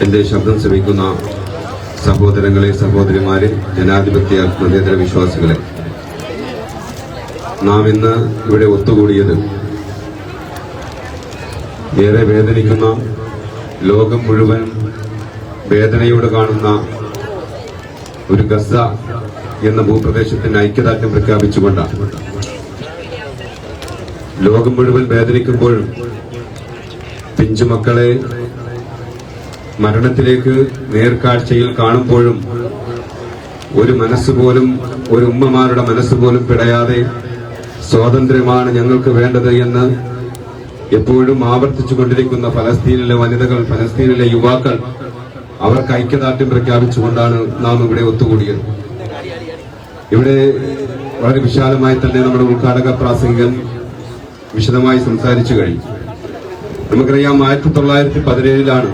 എന്റെ ശബ്ദം ശ്രമിക്കുന്ന സഹോദരങ്ങളെ സഹോദരിമാരെ ജനാധിപത്യ മതേതര വിശ്വാസികളെ നാം ഇന്ന് ഇവിടെ ഒത്തുകൂടിയത് ഏറെ വേദനിക്കുന്ന ലോകം മുഴുവൻ വേദനയോടെ കാണുന്ന ഒരു ഗസ എന്ന ഭൂപ്രദേശത്തിന് ഐക്യദാർഢ്യം പ്രഖ്യാപിച്ചുകൊണ്ടാണ്. ലോകം മുഴുവൻ വേദനിക്കുമ്പോഴും പിഞ്ചുമക്കളെ മരണത്തിലേക്ക് നേർക്കാഴ്ചയിൽ കാണുമ്പോഴും ഒരു മനസ്സുപോലും ഒരു ഉമ്മമാരുടെ മനസ്സുപോലും പിടയാതെ സ്വാതന്ത്ര്യമാണ് ഞങ്ങൾക്ക് വേണ്ടത് എന്ന് എപ്പോഴും ആവർത്തിച്ചു കൊണ്ടിരിക്കുന്ന ഫലസ്തീനിലെ വനിതകൾ ഫലസ്തീനിലെ യുവാക്കൾ അവർക്ക് ഐക്യദാർഢ്യം പ്രഖ്യാപിച്ചുകൊണ്ടാണ് നാം ഇവിടെ ഒത്തുകൂടിയത്. ഇവിടെ വളരെ വിശാലമായി തന്നെ നമ്മുടെ ഉദ്ഘാടക പ്രാസംഗികൻ വിശദമായി സംസാരിച്ചു കഴിഞ്ഞു. നമുക്കറിയാം ആയിരത്തി തൊള്ളായിരത്തി പതിനേഴിലാണ്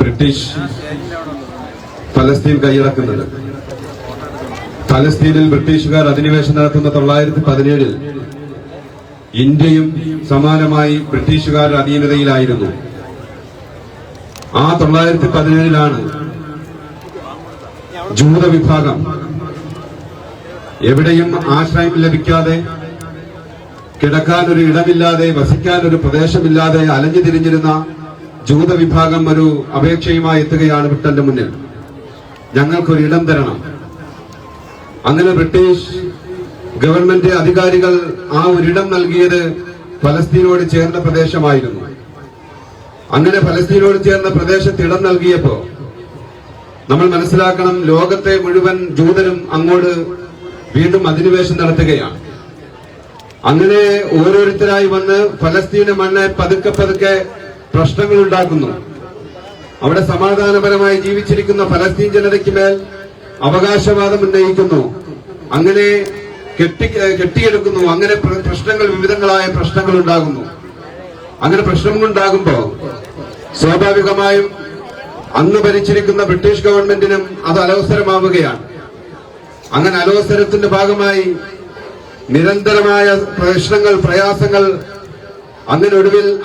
ബ്രിട്ടീഷ് ഫലസ്തീൻ കൈയടക്കുന്നത്. ഫലസ്തീനിൽ ബ്രിട്ടീഷുകാർ അധിനിവേശം നടത്തുന്ന തൊള്ളായിരത്തി പതിനേഴിൽ ഇന്ത്യയും സമാനമായി ബ്രിട്ടീഷുകാരുടെ അധീനതയിലായിരുന്നു. ആ തൊള്ളായിരത്തി പതിനേഴിലാണ് ജൂത വിഭാഗം എവിടെയും ആശ്രയം ലഭിക്കാതെ കിടക്കാൻ ഒരു ഇടമില്ലാതെ വസിക്കാൻ ഒരു പ്രദേശമില്ലാതെ അലഞ്ഞു തിരിഞ്ഞിരുന്ന ജൂത വിഭാഗം ഒരു അപേക്ഷയുമായി എത്തുകയാണ് ബ്രിട്ടന്റെ മുന്നിൽ. ഞങ്ങൾക്കൊരു ഇടം തരണം. അങ്ങനെ ബ്രിട്ടീഷ് ഗവൺമെന്റ് അധികാരികൾ ആ ഒരിടം നൽകിയത് ഫലസ്തീനോട് ചേർന്ന പ്രദേശമായിരുന്നു. അങ്ങനെ ഫലസ്തീനോട് ചേർന്ന പ്രദേശത്ത് ഇടം നൽകിയപ്പോ നമ്മൾ മനസ്സിലാക്കണം ലോകത്തെ മുഴുവൻ ജൂതരും അങ്ങോട്ട് വീണ്ടും അധിനിവേശം നടത്തുകയാണ്. അങ്ങനെ ഓരോരുത്തരായി വന്ന് ഫലസ്തീന് മണ്ണ് പതുക്കെ പതുക്കെ പ്രശ്നങ്ങൾ ഉണ്ടാക്കുന്നു അവിടെ സമാധാനപരമായി ജീവിച്ചിരിക്കുന്ന ഫലസ്തീൻ ജനതയ്ക്ക് മേൽ അവകാശവാദം ഉന്നയിക്കുന്നു. അങ്ങനെ കെട്ടി കെട്ടിയെടുക്കുന്നു. അങ്ങനെ പ്ര- പ്രശ്നങ്ങൾ വിവിധങ്ങളായ പ്രശ്നങ്ങൾ ഉണ്ടാകുന്നു അങ്ങനെ പ്രശ്നങ്ങൾ ഉണ്ടാകുമ്പോൾ സ്വാഭാവികമായും അന്ന് ഭരിച്ചിരിക്കുന്ന ബ്രിട്ടീഷ് ഗവൺമെന്റിനും അത് അലോസരമാവുകയാണ് അങ്ങനെ അലോസരത്തിന്റെ ഭാഗമായി നിരന്തരമായ പ്രശ്നങ്ങൾ പ്രയാസങ്ങൾ അങ്ങനെ ഒടുവിൽ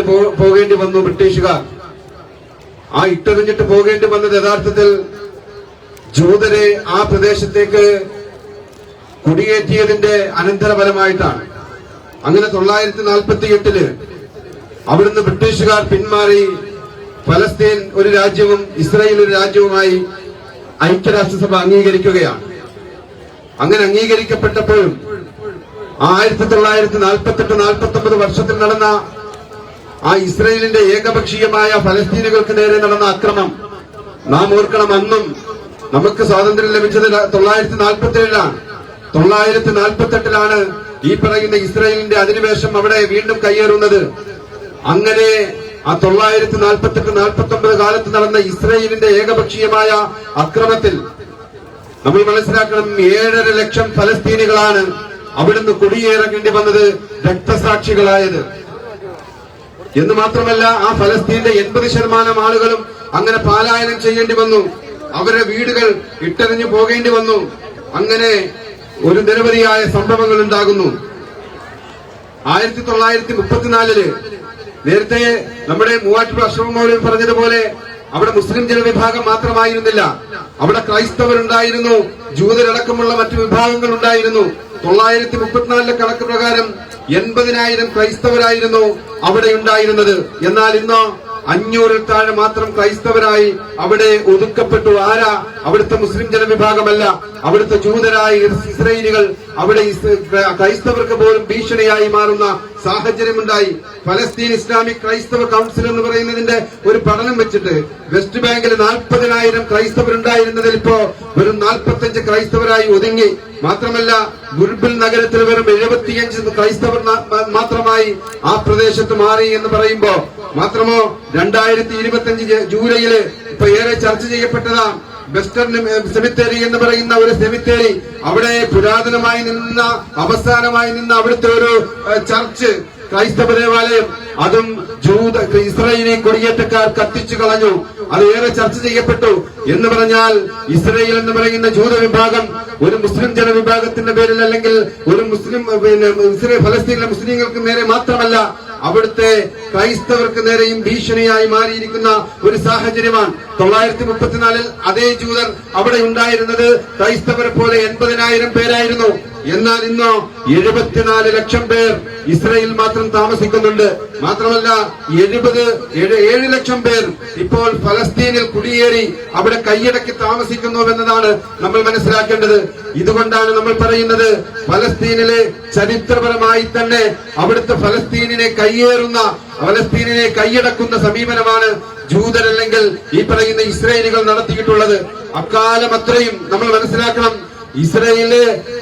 പോ- പോകേണ്ടി വന്നു ബ്രിട്ടീഷുകാർ. ആ ഇട്ടെറിഞ്ഞിട്ട് പോകേണ്ടി വന്നത് യഥാർത്ഥത്തിൽ ജൂതരെ ആ പ്രദേശത്തേക്ക് കുടിയേറ്റിയതിന്റെ അനന്തരഫലമായിട്ടാണ്. അങ്ങനെ തൊള്ളായിരത്തി നാൽപ്പത്തി എട്ടിൽ അവിടുന്ന് ബ്രിട്ടീഷുകാർ പിന്മാറി ഫലസ്തീൻ ഒരു രാജ്യവും ഇസ്രായേൽ ഒരു രാജ്യവുമായി ഐക്യരാഷ്ട്രസഭ അംഗീകരിക്കുകയാണ്. അങ്ങനെ അംഗീകരിക്കപ്പെട്ടപ്പോഴും ആയിരത്തി തൊള്ളായിരത്തി നാൽപ്പത്തി എട്ട് നാൽപ്പത്തി ഒമ്പത് വർഷത്തിൽ നടന്ന ആ ഇസ്രയേലിന്റെ ഏകപക്ഷീയമായ ഫലസ്തീനുകൾക്ക് നേരെ നടന്ന അക്രമം. നാം ഓർക്കണം അന്നും നമുക്ക് സ്വാതന്ത്ര്യം ലഭിച്ചത് തൊള്ളായിരത്തി നാൽപ്പത്തി ഏഴിലാണ് തൊള്ളായിരത്തി നാൽപ്പത്തെട്ടിലാണ് ഈ പറയുന്ന ഇസ്രയേലിന്റെ അധിനിവേശം അവിടെ വീണ്ടും കയ്യേറുന്നത്. അങ്ങനെ ആ തൊള്ളായിരത്തി നാൽപ്പത്തെട്ട് നാൽപ്പത്തി ഒമ്പത് കാലത്ത് നടന്ന ഇസ്രയേലിന്റെ ഏകപക്ഷീയമായ അക്രമത്തിൽ നമ്മൾ മനസ്സിലാക്കണം ഏഴര ലക്ഷം ഫലസ്തീനികളാണ് അവിടുന്ന് കുടിയേറേണ്ടി വന്നത് രക്തസാക്ഷികളായത്. എന്ന് മാത്രമല്ല ആ ഫലസ്തീന്റെ എൺപത് ശതമാനം ആളുകളും അങ്ങനെ പാലായനം ചെയ്യേണ്ടി വന്നു. അവരുടെ വീടുകൾ ഇട്ടെറിഞ്ഞു പോകേണ്ടി വന്നു. അങ്ങനെ ഒരു നിരവധിയായ സംഭവങ്ങൾ ഉണ്ടാകുന്നു. ആയിരത്തി തൊള്ളായിരത്തി മുപ്പത്തിനാലിൽ നേരത്തെ നമ്മുടെ മൂവാറ്റുപുഴ അഷ്റഫ് പറഞ്ഞതുപോലെ അവിടെ മുസ്ലിം ജനവിഭാഗം മാത്രമായിരുന്നില്ല. അവിടെ ക്രൈസ്തവരുണ്ടായിരുന്നു. ജൂതരടക്കമുള്ള മറ്റു വിഭാഗങ്ങൾ ഉണ്ടായിരുന്നു തൊള്ളായിരത്തി മുപ്പത്തിനാലിലെ കണക്ക് പ്രകാരം എൺപതിനായിരം ക്രൈസ്തവരായിരുന്നു അവിടെ ഉണ്ടായിരുന്നത്. എന്നാൽ ഇന്ന് അഞ്ഞൂറിൽ താഴെ മാത്രം ക്രൈസ്തവരായി അവിടെ ഒതുക്കപ്പെട്ടു. ആരാ? അവിടുത്തെ മുസ്ലിം ജനവിഭാഗമല്ല. അവിടുത്തെ ജൂതരായ ഇസ്രയേലികൾ അവിടെ ക്രൈസ്തവർക്ക് പോലും ഭീഷണിയായി മാറുന്ന സാഹചര്യമുണ്ടായി. ഫലസ്തീൻ ഇസ്ലാമിക് ക്രൈസ്തവ കൗൺസിൽ എന്ന് പറയുന്നതിന്റെ ഒരു പഠനം വെച്ചിട്ട് വെസ്റ്റ് ബാങ്കിൽ നാൽപ്പതിനായിരം ക്രൈസ്തവരുണ്ടായിരുന്നതിൽ ഇപ്പോ വെറും നാൽപ്പത്തഞ്ച് ക്രൈസ്തവരായി ഒതുങ്ങി. മാത്രമല്ല ഗുർബിൽ നഗരത്തിൽ വെറും എഴുപത്തിയഞ്ച് ക്രൈസ്തവർ മാത്രമായി ആ പ്രദേശത്ത് മാറി എന്ന് പറയുമ്പോ മാത്രമോ രണ്ടായിരത്തി ഇരുപത്തിയഞ്ച് ജൂലൈയിൽ ഇപ്പൊ ഏറെ ചർച്ച ചെയ്യപ്പെട്ടതാ വെസ്റ്റേൺ സെമിത്തേരി എന്ന് പറയുന്ന ഒരു സെമിത്തേരി അവിടെ പുരാതനമായി നിന്ന അവസാനമായി നിന്ന അവിടുത്തെ ഒരു ചർച്ച് ക്രൈസ്തവ ദേവാലയം അതും ജൂത ഇസ്രയേലി കൊടിയേറ്റക്കാർ കത്തിച്ചു കളഞ്ഞു. അത് ഏറെ ചർച്ച ചെയ്യപ്പെട്ടു. എന്ന് പറഞ്ഞാൽ ഇസ്രയേൽ എന്ന് പറയുന്ന ജൂത വിഭാഗം ഒരു മുസ്ലിം ജനവിഭാഗത്തിന്റെ പേരിൽ അല്ലെങ്കിൽ ഒരു മുസ്ലിം പിന്നെ ഇസ്രായേൽ ഫലസ്തീനിലെ മുസ്ലിങ്ങൾക്ക് നേരെ മാത്രമല്ല അവിടുത്തെ ക്രൈസ്തവർക്ക് നേരെയും ഭീഷണിയായി മാറിയിരിക്കുന്ന ഒരു സാഹചര്യമാണ്. തൊള്ളായിരത്തി മുപ്പത്തിനാലിൽ അതേ ജൂതർ അവിടെ ഉണ്ടായിരുന്നത്. ക്രൈസ്തവരെ പോലെ എൺപതിനായിരം പേരായിരുന്നു. എന്നാൽ ഇന്നോ എഴുപത്തിനാല് ലക്ഷം പേർ ഇസ്രയേൽ മാത്രം താമസിക്കുന്നുണ്ട്. മാത്രമല്ല എഴുപത് ഏഴ് ലക്ഷം പേർ ഇപ്പോൾ ഫലസ്തീനിൽ കുടിയേറി അവിടെ കൈയടക്കി താമസിക്കുന്നുവെന്നതാണ് നമ്മൾ മനസ്സിലാക്കേണ്ടത്. ഇതുകൊണ്ടാണ് നമ്മൾ പറയുന്നത് ഫലസ്തീനിലെ ചരിത്രപരമായി തന്നെ അവിടുത്തെ ഫലസ്തീനിനെ കയ്യേറുന്ന ഫലസ്തീനിനെ കൈയടക്കുന്ന സമീപനമാണ് ജൂതരല്ലെങ്കിൽ ഈ പറയുന്ന ഇസ്രയേലുകൾ നടത്തിയിട്ടുള്ളത്. അക്കാലം അത്രയും നമ്മൾ മനസ്സിലാക്കണം ഇസ്രയേൽ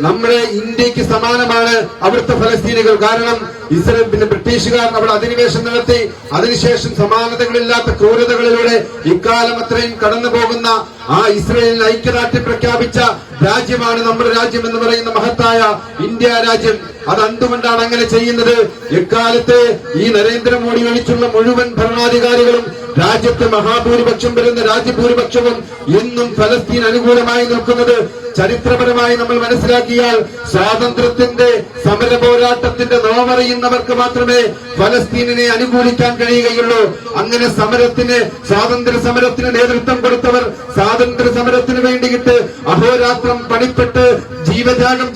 നമ്മുടെ ഇന്ത്യയ്ക്ക് സമാനമാണ് അവിടുത്തെ ഫലസ്തീനുകൾ. കാരണം ഇസ്രയേൽ പിന്നെ ബ്രിട്ടീഷുകാർ അവിടെ അധിനിവേശം നടത്തി. അതിനുശേഷം സമാനതകളില്ലാത്ത ക്രൂരതകളിലൂടെ ഇക്കാലം അത്രയും കടന്നു പോകുന്ന ആ ഇസ്രയേലിന് ഐക്യദാർഢ്യം പ്രഖ്യാപിച്ച രാജ്യമാണ് നമ്മുടെ രാജ്യം എന്ന് പറയുന്ന മഹത്തായ ഇന്ത്യ രാജ്യം. അത് എന്തുകൊണ്ടാണ് അങ്ങനെ ചെയ്യുന്നത്? എക്കാലത്ത് ഈ നരേന്ദ്രമോദി ഒഴിച്ചുള്ള മുഴുവൻ ഭരണാധികാരികളും രാജ്യത്തെ മഹാഭൂരിപക്ഷം വരുന്ന രാജ്യഭൂരിപക്ഷവും എന്നും ഫലസ്തീൻ അനുകൂലമായി നിൽക്കുന്നത് ചരിത്രപരമായി നമ്മൾ മനസ്സിലാക്കിയാൽ സ്വാതന്ത്ര്യത്തിന്റെ സമര പോരാട്ടത്തിന്റെ നോവറിയുന്നവർക്ക് മാത്രമേ ഫലസ്തീനിനെ അനുകൂലിക്കാൻ കഴിയുകയുള്ളൂ. അങ്ങനെ സമരത്തിന് സ്വാതന്ത്ര്യ സമരത്തിന് നേതൃത്വം കൊടുത്തവർ സ്വാതന്ത്ര്യ സമരത്തിന് വേണ്ടിയിട്ട് അഹോരാത്രം പണിപ്പെട്ട് ജീവജാഗം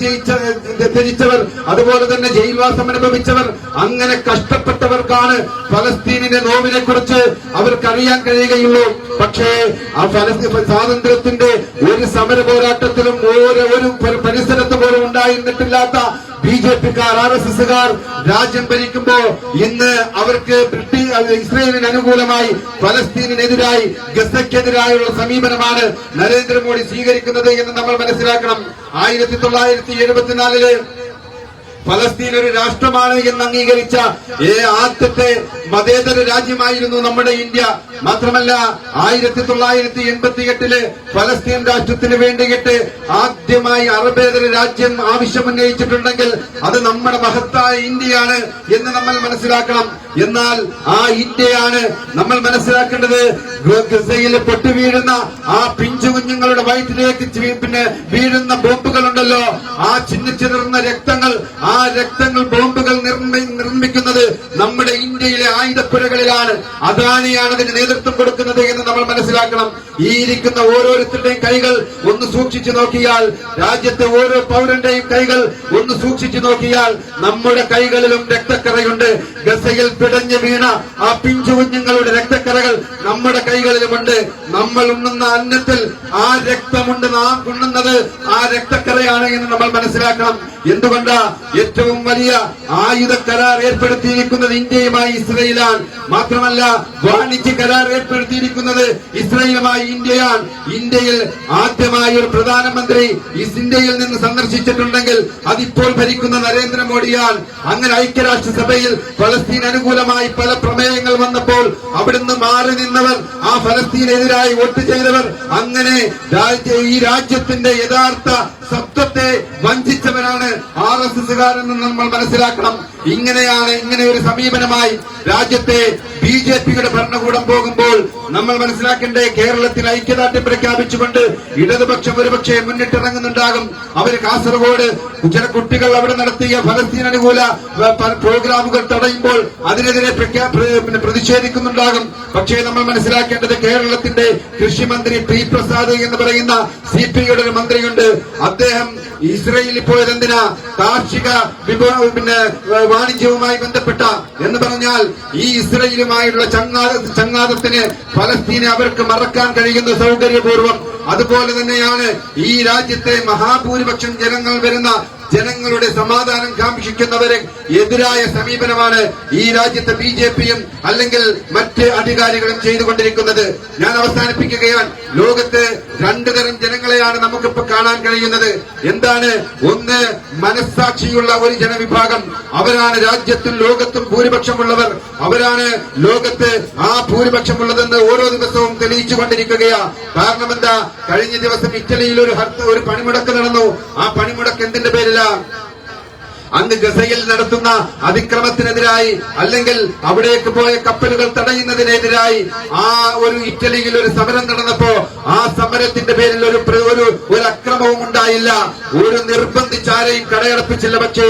ത്യജിച്ചവർ അതുപോലെ തന്നെ ജയിൽവാസം അനുഭവിച്ചവർ അങ്ങനെ കഷ്ടപ്പെട്ടവർക്കാണ് ഫലസ്തീനിന്റെ നോവിനെ കുറിച്ച് അവർക്കറിയാൻ കഴിയുകയുള്ളൂ. പക്ഷേ ആ ഫലസ്തീൻ സ്വാതന്ത്ര്യത്തിന്റെ ഒരു സമര പോരാട്ടത്തിലും ഓരോ ഒരു ഒരു പരിസരത്ത് പോലും ഉണ്ടായിരുന്നിട്ടില്ലാത്ത ബി ജെ പിക്കാർ ആർ എസ് എസുകാർ രാജ്യം ഭരിക്കുമ്പോ ഇന്ന് അവർക്ക് ഇസ്രയേലിന് അനുകൂലമായി ഫലസ്തീനിനെതിരായി ഗസക്കെതിരായുള്ള സമീപനമാണ് നരേന്ദ്രമോദി സ്വീകരിക്കുന്നത് എന്ന് നമ്മൾ മനസ്സിലാക്കണം. ആയിരത്തി തൊള്ളായിരത്തി എഴുപത്തിനാലിൽ ഫലസ്തീൻ ഒരു രാഷ്ട്രമാണ് എന്ന് അംഗീകരിച്ച ഏ ആദ്യത്തെ മതേതര രാജ്യമായിരുന്നു നമ്മുടെ ഇന്ത്യ. മാത്രമല്ല ആയിരത്തി തൊള്ളായിരത്തി എൺപത്തി എട്ടിൽ ഫലസ്തീൻ രാഷ്ട്രത്തിന് വേണ്ടിയിട്ട് ആദ്യമായി അറബേതര രാജ്യം ആവശ്യമുന്നയിച്ചിട്ടുണ്ടെങ്കിൽ അത് നമ്മുടെ മഹത്തായ ഇന്ത്യയാണ് എന്ന് നമ്മൾ മനസ്സിലാക്കണം. എന്നാൽ ആ ഇന്ത്യയാണ് നമ്മൾ മനസ്സിലാക്കേണ്ടത്. ഗസയിൽ പൊട്ടുവീഴുന്ന ആ പിഞ്ചു കുഞ്ഞുങ്ങളുടെ വയറ്റിലേക്ക് പിന്നെ വീഴുന്ന ബോംബുകളുണ്ടല്ലോ. ആ ചിന്നിച്ചിതറുന്ന രക്തങ്ങൾ ആ രക്തങ്ങൾ ബോംബുകൾ നിർമ്മി- നിർമ്മിക്കുന്നത് നമ്മുടെ ഇന്ത്യയിലെ ആയുധപ്പുരകളിലാണ്. അദാനിയാണ് അതിന് നേതൃത്വം കൊടുക്കുന്നത് എന്ന് നമ്മൾ മനസ്സിലാക്കണം. ഈ ഇരിക്കുന്ന ഓരോരുത്തരുടെയും കൈകൾ ഒന്ന് സൂക്ഷിച്ചു നോക്കിയാൽ രാജ്യത്തെ ഓരോ പൗരന്റെയും കൈകൾ ഒന്ന് സൂക്ഷിച്ചു നോക്കിയാൽ നമ്മുടെ കൈകളിലും രക്തക്കറയുണ്ട്. ഗസയിൽ പിടഞ്ഞു വീണ ആ പിഞ്ചു കുഞ്ഞുങ്ങളുടെ രക്തക്കറകൾ നമ്മുടെ കൈകളിലുമുണ്ട്. നമ്മൾ ഉണ്ണുന്ന അന്നത്തിൽ ആ രക്തമുണ്ട് നാം ഉണ്ണുന്നത് ആ രക്തക്കറയാണ് എന്ന് നമ്മൾ മനസ്സിലാക്കണം. എന്തുകൊണ്ടാ ഏറ്റവും വലിയ ആയുധ കരാർ ഏർപ്പെടുത്തിയിരിക്കുന്നത് ഇന്ത്യയുമായി ഇസ്രയേലാണ്. മാത്രമല്ല വാണിജ്യ കരാർ ഏർപ്പെടുത്തിയിരിക്കുന്നത് ഇസ്രയേലുമായി ഇന്ത്യയാണ്. ഇന്ത്യയിൽ ആദ്യമായി ഒരു പ്രധാനമന്ത്രി ഇന്ത്യയിൽ നിന്ന് സന്ദർശിച്ചിട്ടുണ്ടെങ്കിൽ അതിപ്പോൾ ഭരിക്കുന്ന നരേന്ദ്രമോദിയാണ്. അങ്ങനെ ഐക്യരാഷ്ട്രസഭയിൽ ഫലസ്തീൻ അനുകൂലമായി പല പ്രമേയങ്ങൾ വന്നപ്പോൾ അവിടുന്ന് മാറി നിന്നവർ ആ ഫലസ്തീനെതിരായി വോട്ട് ചെയ്തവർ അങ്ങനെ ഈ രാജ്യത്തിന്റെ യഥാർത്ഥ സത്വത്തെ വഞ്ചിച്ചവരാണ് ആർ എസ് എസുകാരെന്ന് നമ്മൾ മനസ്സിലാക്കണം. ഇങ്ങനെയാണ് ഇങ്ങനെ ഒരു സമീപനമായി രാജ്യത്തെ ബി ജെ പിയുടെ ഭരണകൂടം പോകുമ്പോൾ നമ്മൾ മനസ്സിലാക്കേണ്ടേ കേരളത്തിൽ ഐക്യദാർഢ്യം പ്രഖ്യാപിച്ചുകൊണ്ട് ഇടതുപക്ഷം ഒരുപക്ഷെ മുന്നിട്ടിറങ്ങുന്നുണ്ടാകും. അവർ കാസർഗോഡ് ചില കുട്ടികൾ അവിടെ നടത്തിയ ഫലസ്തീൻ അനുകൂല പ്രോഗ്രാമുകൾ തടയുമ്പോൾ അതിനെതിരെ പ്രതിഷേധിക്കുന്നുണ്ടാകും. പക്ഷേ നമ്മൾ മനസ്സിലാക്കേണ്ടത് കേരളത്തിന്റെ കൃഷിമന്ത്രി പി പ്രസാദ് എന്ന് പറയുന്ന സി പി ഒരു മന്ത്രിയുണ്ട്. അദ്ദേഹം ഇസ്രയേലിൽ പോയത് എന്തിനാ? കാർഷിക വിഭവ പിന്നെ വാണിജ്യവുമായി ബന്ധപ്പെട്ട എന്ന് പറഞ്ഞാൽ ഈ ഇസ്രയേലുമായുള്ള ചങ്ങാത ചങ്ങാതത്തിന് ഫലസ്തീനെ അവർക്ക് മറക്കാൻ കഴിയുന്ന സൗകര്യപൂർവം. അതുപോലെ തന്നെയാണ് ഈ രാജ്യത്തെ മഹാഭൂരിപക്ഷം ജനങ്ങൾ വരുന്ന ജനങ്ങളുടെ സമാധാനം കാക്ഷിക്കുന്നവരെ എതിരായ സമീപനമാണ് ഈ രാജ്യത്തെ ബി ജെ പിയും അല്ലെങ്കിൽ മറ്റ് അധികാരികളും ചെയ്തുകൊണ്ടിരിക്കുന്നത്. ഞാൻ അവസാനിപ്പിക്കുകയാണ്. ലോകത്ത് രണ്ടു തരം ജനങ്ങളെയാണ് നമുക്കിപ്പോ കാണാൻ കഴിയുന്നത്. എന്താണ്? ഒന്ന് മനസ്സാക്ഷിയുള്ള ഒരു ജനവിഭാഗം. അവരാണ് രാജ്യത്തും ലോകത്തും ഭൂരിപക്ഷമുള്ളവർ. അവരാണ് ലോകത്ത് ആ ഭൂരിപക്ഷമുള്ളതെന്ന് ഓരോ ദിവസവും തെളിയിച്ചു കൊണ്ടിരിക്കുകയാ കാരണം എന്താ കഴിഞ്ഞ ദിവസം ഇറ്റലിയിൽ ഒരു ഹർത്ത് ഒരു പണിമുടക്ക് നടന്നു. ആ പണിമുടക്ക് എന്തിന്റെ പേരിലാ അന്ന് ഗസയിൽ നടത്തുന്ന അതിക്രമത്തിനെതിരായി അല്ലെങ്കിൽ അവിടേക്ക് പോയ കപ്പലുകൾ തടയുന്നതിനെതിരായി ആ ഒരു ഇറ്റലിയിൽ ഒരു സമരം നടന്നപ്പോ ആ സമരത്തിന്റെ പേരിൽ ഒരു ഒരു അക്രമവും ഉണ്ടായില്ല. ഒരു നിർബന്ധിച്ചാരെയും കടയടപ്പിച്ചില്ല. പക്ഷേ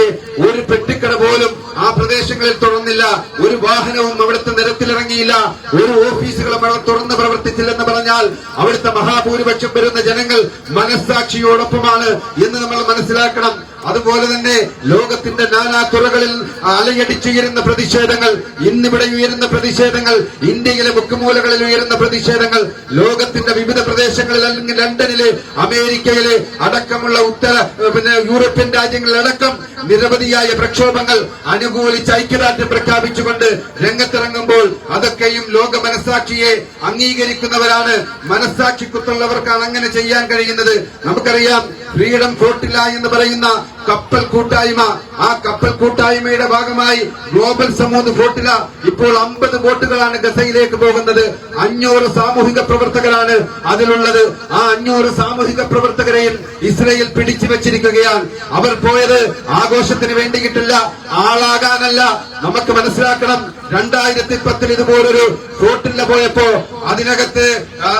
ഒരു പെട്ടിക്കട പോലും ആ പ്രദേശങ്ങളിൽ തുറന്നില്ല. ഒരു വാഹനവും അവിടുത്തെ നിരത്തിലിറങ്ങിയില്ല. ഒരു ഓഫീസുകളും അവിടെ തുറന്ന് പ്രവർത്തിച്ചില്ലെന്ന് പറഞ്ഞാൽ അവിടുത്തെ മഹാഭൂരിപക്ഷം വരുന്ന ജനങ്ങൾ മനസ്സാക്ഷിയോടൊപ്പമാണ് എന്ന് നമ്മൾ മനസ്സിലാക്കണം. അതുപോലെ തന്നെ ലോകത്തിന്റെ നാനാ തുറകളിൽ അലയടിച്ചുയരുന്ന പ്രതിഷേധങ്ങൾ ഇന്നിവിടെ ഉയരുന്ന പ്രതിഷേധങ്ങൾ ഇന്ത്യയിലെ മുക്കുമൂലകളിൽ ഉയരുന്ന പ്രതിഷേധങ്ങൾ ലോകത്തിന്റെ വിവിധ പ്രദേശങ്ങളിൽ അല്ലെങ്കിൽ ലണ്ടനിലെ അമേരിക്കയിലെ അടക്കമുള്ള ഉത്തര പിന്നെ യൂറോപ്യൻ രാജ്യങ്ങളിലടക്കം നിരവധിയായ പ്രക്ഷോഭങ്ങൾ അനുകൂലിച്ച് ഐക്യദാർഢ്യം പ്രഖ്യാപിച്ചുകൊണ്ട് രംഗത്തിറങ്ങുമ്പോൾ അതൊക്കെയും ലോക മനസാക്ഷിയെ അംഗീകരിക്കുന്നവരാണ്. മനസാക്ഷിക്കുത്തുള്ളവർക്കാണ് അങ്ങനെ ചെയ്യാൻ കഴിയുന്നത്. നമുക്കറിയാം ഫ്രീഡം കോട്ടില്ല എന്ന് പറയുന്ന കപ്പൽ കൂട്ടായ്മ. ആ കപ്പൽ കൂട്ടായ്മയുടെ ഭാഗമായി ഗ്ലോബൽ സമൂഹ ബോട്ടില ഇപ്പോൾ അമ്പത് ബോട്ടുകളാണ് ഗസയിലേക്ക് പോകുന്നത്. അഞ്ഞൂറ് സാമൂഹിക പ്രവർത്തകരാണ് അതിലുള്ളത്. ആ അഞ്ഞൂറ് സാമൂഹിക പ്രവർത്തകരെയും ഇസ്രയേൽ പിടിച്ചു വെച്ചിരിക്കുകയാണ്. അവർ പോയത് ആഘോഷത്തിന് വേണ്ടിയിട്ടില്ല. ആളാകാനല്ല. നമുക്ക് മനസ്സിലാക്കണം രണ്ടായിരത്തി പത്തിൽ ഇതുപോലൊരു ഫോർട്ടിൽ പോയപ്പോ അതിനകത്ത്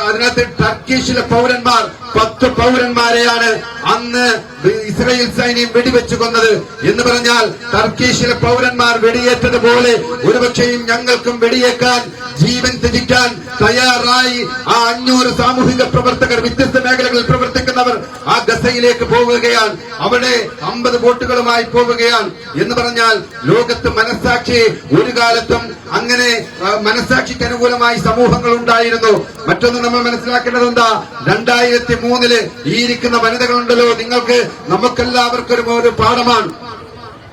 അതിനകത്ത് ടർക്കീഷിലെ പൗരന്മാർ പത്ത് പൗരന്മാരെയാണ് അന്ന് ഇസ്രയേൽ സൈന്യം വെടിവെച്ചു കൊന്നത് എന്ന് പറഞ്ഞാൽ ടർക്കീഷിലെ പൗരന്മാർ വെടിയേറ്റതുപോലെ ഒരുപക്ഷെയും ഞങ്ങൾക്കും വെടിയേക്കാൻ ജീവൻ ത്യജിക്കാൻ തയ്യാറായി ആ അഞ്ഞൂറ് സാമൂഹിക പ്രവർത്തകർ വ്യത്യസ്ത മേഖലകളിൽ പ്രവർത്തിക്കുന്നവർ ആ ഗസയിലേക്ക് പോവുകയാണ്. അവിടെ അമ്പത് ബോട്ടുകളുമായി പോവുകയാണ്. എന്ന് പറഞ്ഞാൽ ലോകത്ത് മനസ്സാക്ഷി ഒരു കാലത്തും അങ്ങനെ മനസ്സാക്ഷിക്ക് അനുകൂലമായി സമൂഹങ്ങൾ ഉണ്ടായിരുന്നു. മറ്റൊന്ന് നമ്മൾ മനസ്സിലാക്കേണ്ടത് എന്താ? രണ്ടായിരത്തി മൂന്നിൽ ഈ ഇരിക്കുന്ന വനിതകളുണ്ടല്ലോ. നിങ്ങൾക്ക് നമുക്കെല്ലാവർക്കും ഒരു പാഠമാണ്.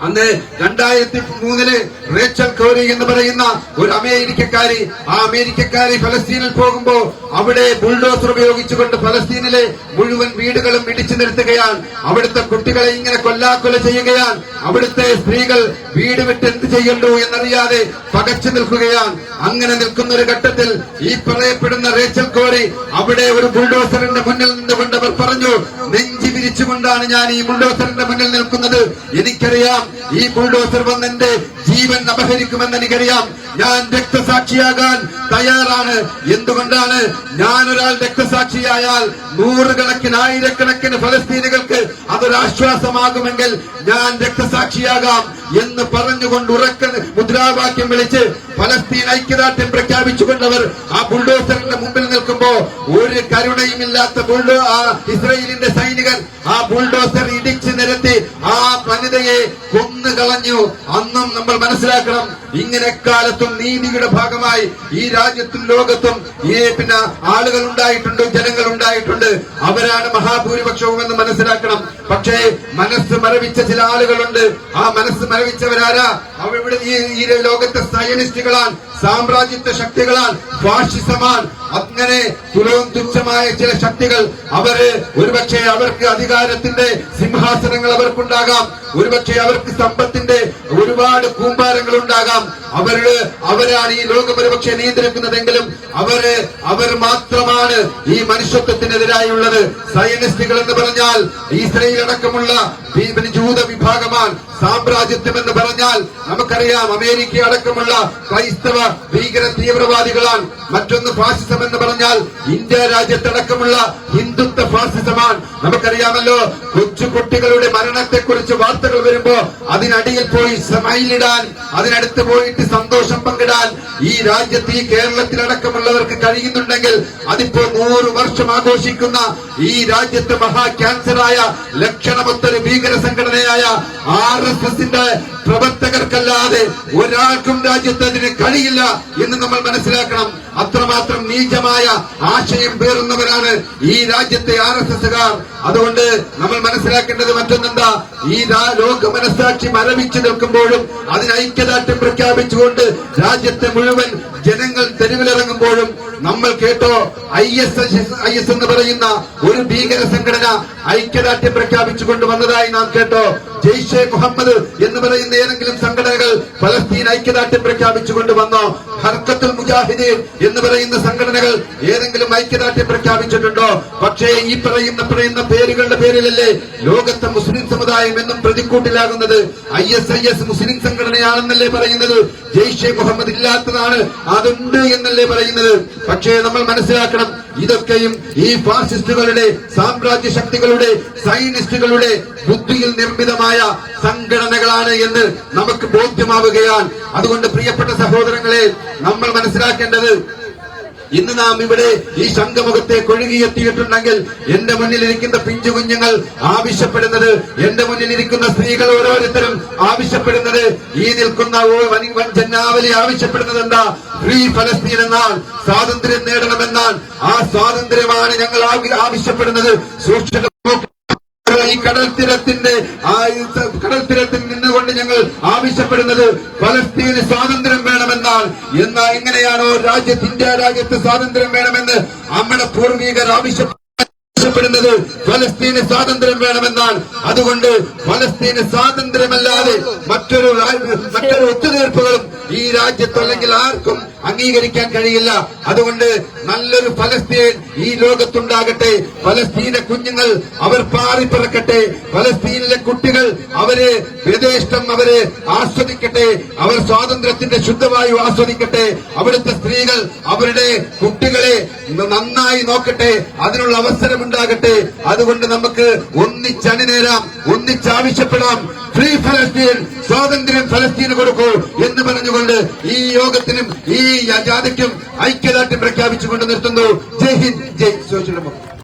അന്ന് രണ്ടായിരത്തി മൂന്നിൽ റേച്ചൽ കോരി എന്ന് പറയുന്ന ഒരു അമേരിക്കക്കാരി ആ അമേരിക്കക്കാരി ഫലസ്തീനിൽ പോകുമ്പോ അവിടെ ബുൾഡോസർ ഉപയോഗിച്ചുകൊണ്ട് ഫലസ്തീനിലെ മുഴുവൻ വീടുകളും ഇടിച്ചു നിർത്തുകയാണ്. അവിടുത്തെ കുട്ടികളെ ഇങ്ങനെ കൊല്ലാക്കൊല ചെയ്യുകയാണ്. അവിടുത്തെ സ്ത്രീകൾ വീട് വിട്ട് എന്ത് ചെയ്യണ്ടു എന്നറിയാതെ പകച്ചു നിൽക്കുകയാണ്. അങ്ങനെ നിൽക്കുന്ന ഒരു ഘട്ടത്തിൽ ഈ പറയപ്പെടുന്ന റേച്ചൽ കോറി അവിടെ ഒരു ബുൾഡോസറിന്റെ മുന്നിൽ നിന്നുകൊണ്ട് അവർ പറഞ്ഞു നെഞ്ചി വിരിച്ചുകൊണ്ടാണ് ഞാൻ ഈ ബുൾഡോസറിന്റെ മുന്നിൽ നിൽക്കുന്നത്. എനിക്കറിയാം ഈ ബുൾഡോസർ വന്ന് എന്റെ ജീവൻ അപഹരിക്കുമെന്ന് എനിക്കറിയാം. ഞാൻ രക്തസാക്ഷിയാകാൻ തയ്യാറാണ്. എന്തുകൊണ്ടാണ് ഞാൻ ഒരാൾ രക്തസാക്ഷിയായാൽ നൂറുകണക്കിന് ആയിരക്കണക്കിന് ഫലസ്തീനുകൾക്ക് അതൊരാശ്വാസമാകുമെങ്കിൽ ഞാൻ രക്തസാക്ഷിയാകാം. എന്ന് പറഞ്ഞുകൊണ്ട് ഉറക്ക മുദ്രാവാക്യം വിളിച്ച് ഫലസ്തീൻ ഐക്യദാർഢ്യം പ്രഖ്യാപിച്ചുകൊണ്ടവർ ആ ബുൾഡോസറിന്റെ മുമ്പിൽ നിൽക്കുമ്പോ ഒരു കരുണയുമില്ലാത്ത ബുൾഡോ ആ ഇസ്രയേലിന്റെ സൈനികൻ ആ ബുൾഡോസർ ഇടിച്ചു നിരത്തി ആ വനിതയെ കൊന്നു കളഞ്ഞു. അന്നും നമ്മൾ മനസ്സിലാക്കണം ഇങ്ങനെ കാലത്തും നീതിയുടെ ഭാഗമായി ഈ രാജ്യത്തും ലോകത്തും ഈ പിന്നെ ആളുകൾ ഉണ്ടായിട്ടുണ്ട് ജനങ്ങൾ ഉണ്ടായിട്ടുണ്ട്. അവരാണ് മഹാഭൂരിപക്ഷവും എന്ന് മനസ്സിലാക്കണം. പക്ഷേ മനസ്സ് മരവിച്ച ചില ആളുകളുണ്ട്. ആ മനസ്സ് മരവിച്ചവരാരാ അവിടെ ഈ ലോകത്തെ സയനിസ്റ്റുകളാൽ സാമ്രാജ്യത്വ ശക്തികളാൽ ഫാഷിസമാൽ അങ്ങനെ തുലവും തുച്ഛമായ ചില ശക്തികൾ അവർ ഒരുപക്ഷെ അവർക്ക് അധികാരത്തിന്റെ സിംഹാസനങ്ങൾ അവർക്കുണ്ടാകാം ഒരുപക്ഷെ അവർക്ക് സമ്പത്തിന്റെ ഒരുപാട് കൂമ്പാരങ്ങൾ ഉണ്ടാകാം. അവർ അവരാണ് ഈ ലോകം ഒരുപക്ഷെ നിയന്ത്രിക്കുന്നതെങ്കിലും അവർ അവർ മാത്രമാണ് ഈ മനുഷ്യത്വത്തിനെതിരായുള്ളത്. സയനിസ്റ്റുകൾ എന്ന് പറഞ്ഞാൽ ഇസ്രയേൽ അടക്കമുള്ള ജൂത വിഭാഗമാണ് സാമ്രാജ്യത്വം എന്ന് പറഞ്ഞാൽ നമുക്കറിയാം അമേരിക്ക അടക്കമുള്ള ക്രൈസ്തവ ഭീകര തീവ്രവാദികളാണ്. മറ്റൊന്ന് ഫാസിസം എന്ന് പറഞ്ഞാൽ ഇന്ത്യ രാജ്യത്തടക്കമുള്ള ഹിന്ദുത്വ ഫാസിസമാണ്. നമുക്കറിയാമല്ലോ കൊച്ചുകുട്ടികളുടെ മരണത്തെ മരണത്തെക്കുറിച്ച് വാർത്തകൾ വരുമ്പോ അതിനടിയിൽ പോയി സ്മൈലിടാൻ അതിനടുത്ത് പോയിട്ട് സന്തോഷം പങ്കിടാൻ ഈ രാജ്യത്ത് ഈ കേരളത്തിലടക്കമുള്ളവർക്ക് കഴിയുന്നുണ്ടെങ്കിൽ അതിപ്പോ നൂറ് വർഷം ആഘോഷിക്കുന്ന ഈ രാജ്യത്ത് മഹാ ക്യാൻസറായ ലക്ഷണമൊത്തൊരു ഭീകര സംഘടനയായ ആർ എസ് എസിന്റെ പ്രവർത്തകർക്കല്ലാതെ ഒരാൾക്കും രാജ്യത്ത് അതിന് കഴിയില്ല. എന്ന് നമ്മൾ മനസ്സിലാക്കണം. അത്രമാത്രം നീചമായ ആശയം പേറുന്നവരാണ് ഈ രാജ്യത്തെ ആർ എസ് എസുകാർ. അതുകൊണ്ട് നമ്മൾ മനസ്സിലാക്കേണ്ടത് മറ്റൊന്നെന്താ? ഈ ലോക മനസ്സാക്ഷി മരവിച്ചു നിൽക്കുമ്പോഴും അതിന് ഐക്യദാർഢ്യം പ്രഖ്യാപിച്ചുകൊണ്ട് രാജ്യത്തെ മുഴുവൻ ജനങ്ങൾ തെരുവിലിറങ്ങുമ്പോഴും നമ്മൾ കേട്ടോ ഐ എസ് ഐ എസ് എന്ന് പറയുന്ന ഒരു ഭീകര സംഘടന ഐക്യദാർഢ്യം പ്രഖ്യാപിച്ചുകൊണ്ട് വന്നതായി നാം കേട്ടോ. ജെയ്ഷെ മുഹമ്മദ് എന്ന് പറയുന്ന ഏതെങ്കിലും സംഘടനകൾ ഫലസ്തീൻ ഐക്യദാർഢ്യം പ്രഖ്യാപിച്ചുകൊണ്ട് വന്നോ? ഹർക്കത്തുൽ മുജാഹിദീൻ എന്ന് പറയുന്ന സംഘടനകൾ ഏതെങ്കിലും ഐക്യദാർഢ്യം പ്രഖ്യാപിച്ചിട്ടുണ്ടോ? പക്ഷേ ഈ പറയുന്ന പറയുന്ന പേരുകളുടെ പേരിലല്ലേ ലോകത്തെ മുസ്ലിം സമുദായം എന്നും പ്രതിക്കൂട്ടിലാകുന്നത്. ഐ എസ് ഐ എസ് മുസ്ലിം സംഘടനയാണെന്നല്ലേ പറയുന്നത്. ജെയ്ഷെ മുഹമ്മദ് ഇല്ലാത്തതാണ്. അതുണ്ട് എന്നല്ലേ പറയുന്നത്. പക്ഷേ നമ്മൾ മനസ്സിലാക്കണം ഇതൊക്കെയും ഈ ഫാസിസ്റ്റുകളുടെ സാമ്രാജ്യ ശക്തികളുടെ സൈനിസ്റ്റുകളുടെ ബുദ്ധിയിൽ നിർമ്മിതമായ സംഘടനകളാണ് എന്ന് നമുക്ക് ബോധ്യമാവുകയാണ്. അതുകൊണ്ട് പ്രിയപ്പെട്ട സഹോദരങ്ങളെ നമ്മൾ മനസ്സിലാക്കേണ്ടത് ഇന്ന് നാം ഇവിടെ ഈ ശംഖമുഖത്തെ കൊഴുകിയെത്തിയിട്ടുണ്ടെങ്കിൽ എന്റെ മുന്നിലിരിക്കുന്ന പിഞ്ചു കുഞ്ഞുങ്ങൾ ആവശ്യപ്പെടുന്നത് എന്റെ മുന്നിലിരിക്കുന്ന സ്ത്രീകൾ ഓരോരുത്തരും ആവശ്യപ്പെടുന്നത് ഈ നിൽക്കുന്ന ഓ വനി- വൻ ജന്നാവലി ആവശ്യപ്പെടുന്നത് എന്താ? ഫ്രീ ഫലസ്തീൻ എന്നാൽ സ്വാതന്ത്ര്യം നേടണമെന്നാൽ ആ സ്വാതന്ത്ര്യമാണ് ഞങ്ങൾ ആവി- ആവശ്യപ്പെടുന്നത്. സൂക്ഷിച്ചു ഈ കടൽ തീരത്തിന്റെ ആ കടൽ തീരത്തിൽ നിന്നുകൊണ്ട് ഞങ്ങൾ ആവശ്യപ്പെടുന്നത് ഫലസ്തീന് സ്വാതന്ത്ര്യം വേണമെന്നാൽ. എന്നാൽ എങ്ങനെയാണോ രാജ്യത്ത് ഇന്ത്യ രാജ്യത്ത് സ്വാതന്ത്ര്യം വേണമെന്ന് നമ്മുടെ പൂർവികർ ആവശ്യപ്പെട്ടു ആവശ്യപ്പെടുന്നത് ഫലസ്തീന് സ്വാതന്ത്ര്യം വേണമെന്നാണ്. അതുകൊണ്ട് ഫലസ്തീന് സ്വാതന്ത്ര്യമല്ലാതെ മറ്റൊരു മറ്റൊരു ഒത്തുതീർപ്പുകളും ഈ രാജ്യത്ത് അല്ലെങ്കിൽ ആർക്കും അംഗീകരിക്കാൻ കഴിയില്ല. അതുകൊണ്ട് നല്ലൊരു ഫലസ്തീൻ ഈ ലോകത്തുണ്ടാകട്ടെ. ഫലസ്തീനെ കുഞ്ഞുങ്ങൾ അവർ പാറിപ്പിറക്കട്ടെ. ഫലസ്തീനിലെ കുട്ടികൾ അവർ വിദേശം അവർ ആസ്വദിക്കട്ടെ. അവർ സ്വാതന്ത്ര്യത്തിന്റെ ശുദ്ധവായു ആസ്വദിക്കട്ടെ. അവിടുത്തെ സ്ത്രീകൾ അവരുടെ കുട്ടികളെ നന്നായി നോക്കട്ടെ. അതിനുള്ള അവസരമുണ്ടാകട്ടെ അതുകൊണ്ട് നമുക്ക് ഒന്നിച്ചണിനേരാം ഒന്നിച്ചാവശ്യപ്പെടാം ഫ്രീ ഫലസ്തീൻ സ്വാതന്ത്ര്യം ഫലസ്തീന് കൊടുക്കൂ എന്ന് പറഞ്ഞുകൊണ്ട് ഈ യോഗത്തിനും ഈ ജാഥയ്ക്കും ഐക്യദാർഢ്യം പ്രഖ്യാപിച്ചുകൊണ്ട് നിർത്തുന്നു. Jai Hind Jai social democracy